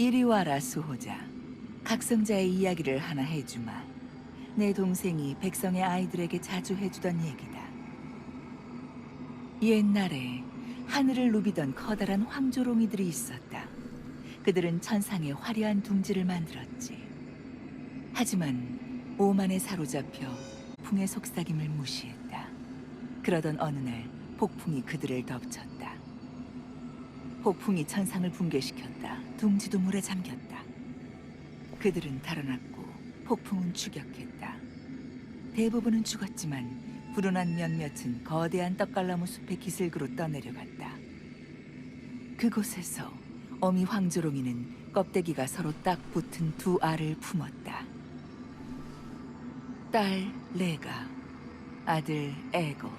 이리 와라 수호자. 각성자의 이야기를 하나 해주마. 내 동생이 백성의 아이들에게 자주 해주던 얘기다. 옛날에 하늘을 누비던 커다란 황조롱이들이 있었다. 그들은 천상의 화려한 둥지를 만들었지. 하지만 오만에 사로잡혀 풍의 속삭임을 무시했다. 그러던 어느 날 폭풍이 그들을 덮쳤다. 폭풍이 천상을 붕괴시켰다. 둥지도 물에 잠겼다. 그들은 달아났고 폭풍은 추격했다. 대부분은 죽었지만 불운한 몇몇은 거대한 떡갈나무 숲의 기슭으로 떠내려갔다. 그곳에서 어미 황조롱이는 껍데기가 서로 딱 붙은 두 알을 품었다. 딸 레가, 아들 에고.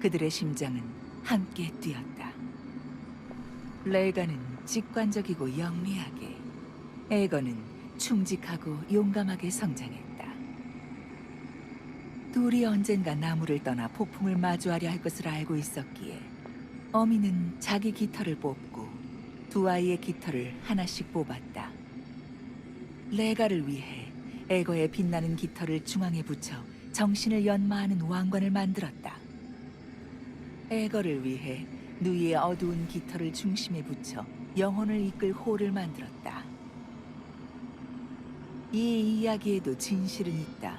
그들의 심장은 함께 뛰었다. 레가는 직관적이고 영리하게, 에거는 충직하고 용감하게 성장했다. 둘이 언젠가 나무를 떠나 폭풍을 마주하려 할 것을 알고 있었기에 어미는 자기 깃털을 뽑고 두 아이의 깃털을 하나씩 뽑았다. 레가를 위해 에거의 빛나는 깃털을 중앙에 붙여 정신을 연마하는 왕관을 만들었다. 에거를 위해 누이의 어두운 깃털을 중심에 붙여 영혼을 이끌 호를 만들었다. 이 이야기에도 진실은 있다.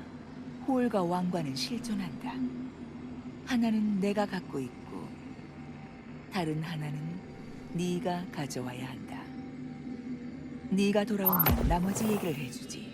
홀과 왕관은 실존한다. 하나는 내가 갖고 있고 다른 하나는 네가 가져와야 한다. 네가 돌아오면 나머지 얘기를 해주지.